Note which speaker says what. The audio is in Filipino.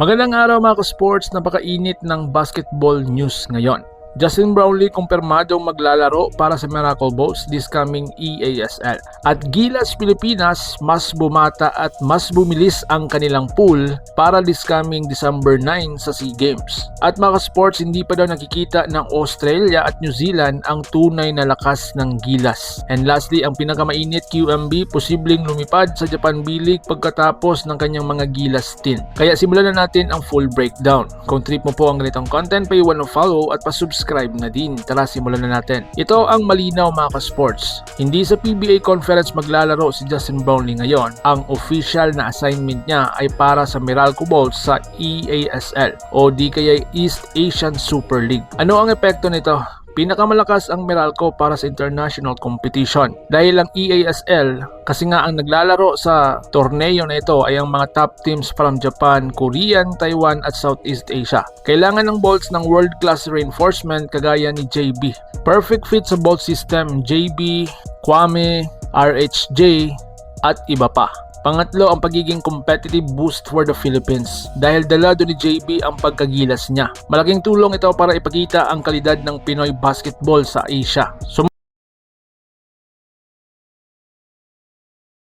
Speaker 1: Magandang araw mga ka-sports, napakainit ng basketball news ngayon. Justin Brownlee kumpirmadong maglalaro para sa Miracle Bows this coming EASL. At Gilas Pilipinas, mas bumata at mas bumilis ang kanilang pool para this coming December 9 sa SEA Games. At mga ka-sports, hindi pa daw nakikita ng Australia at New Zealand ang tunay na lakas ng Gilas. And lastly, ang pinakamainit QMB posibleng lumipad sa Japan B-League pagkatapos ng kanyang mga Gilas stint. Kaya simulan na natin ang full breakdown. Kung trip mo po ang ganitong content, paiwan ng follow at pa-subscribe na din. Tara, simulan na natin. Ito ang malinaw mga ka-sports. Hindi sa PBA conference maglalaro si Justin Brownlee ngayon. Ang official na assignment niya ay para sa Meralco Bowl sa EASL o di kaya East Asian Super League. Ano ang epekto nito? Pinakamalakas ang Meralco para sa international competition dahil ang EASL kasi nga ang naglalaro sa torneo na ito ay ang mga top teams from Japan, Korean, Taiwan at Southeast Asia. Kailangan ng bolts ng world-class reinforcement kagaya ni JB. Perfect fit sa bolt system JB, Kwame, RHJ at iba pa. Pangatlo, ang pagiging competitive boost for the Philippines dahil dalado ni JB ang pagkagilas niya. Malaking tulong ito para ipakita ang kalidad ng Pinoy basketball sa Asia.